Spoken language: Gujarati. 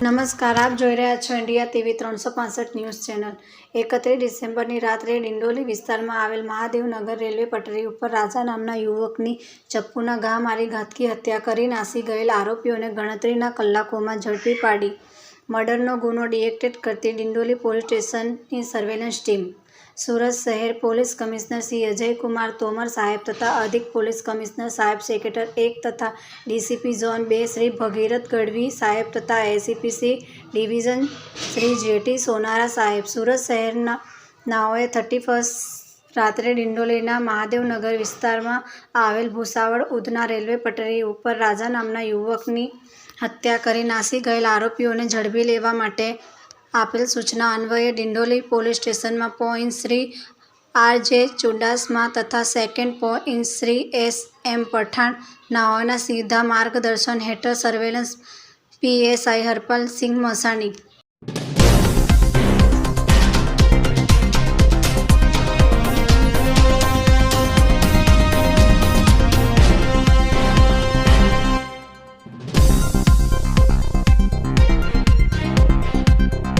નમસ્કાર, આપ જોઈ રહ્યા છો ઇન્ડિયા ટીવી ત્રણસો પાસઠ ન્યૂઝ ચેનલ. એકત્રીસ ડિસેમ્બરની રાત્રે ડિંડોલી વિસ્તારમાં આવેલ મહાદેવનગર રેલવે પટરી ઉપર રાજા નામના યુવકની ચપ્પુના ઘા મારી ઘાતકી હત્યા કરી નાસી ગયેલ આરોપીઓને ગણતરીના કલાકોમાં ઝડપી પાડી. મર્ડરનો ગુનો ડિએક્ટેડ કરતી ડિંડોલી પોલીસ સ્ટેશનની સર્વેલન્સ ટીમ. સુરત શહેર પોલીસ કમિશનર શ્રી અજયકુમાર તોમર સાહેબ તથા અધિક પોલીસ કમિશનર સાહેબ સેક્રેટર એક તથા ડીસીપી ઝોન બે શ્રી ભગીરથ ગઢવી સાહેબ તથા ACP Shri division Shri JT Sonara સાહેબ. સુરત શહેરના નાઓએ થર્ટી ફર્સ્ટ રાત્રે ડિંડોલીના મહાદેવનગર વિસ્તારમાં આવેલ ભૂસાવળ ઉધના રેલવે પટરી ઉપર રાજા નામના યુવકની હત્યા કરી નાસી ગયેલ આરોપીઓને ઝડપી લેવા માટે આપેલ સૂચના અન્વયે ડિંડોલી પોલીસ સ્ટેશનમાં point Shri R J Chudasama તથા second point Shri S M Pathan નાઓના સીધા માર્ગદર્શન હેઠળ સર્વેલન્સ પીએસઆઈ હરપાલ સિંહ મસાણી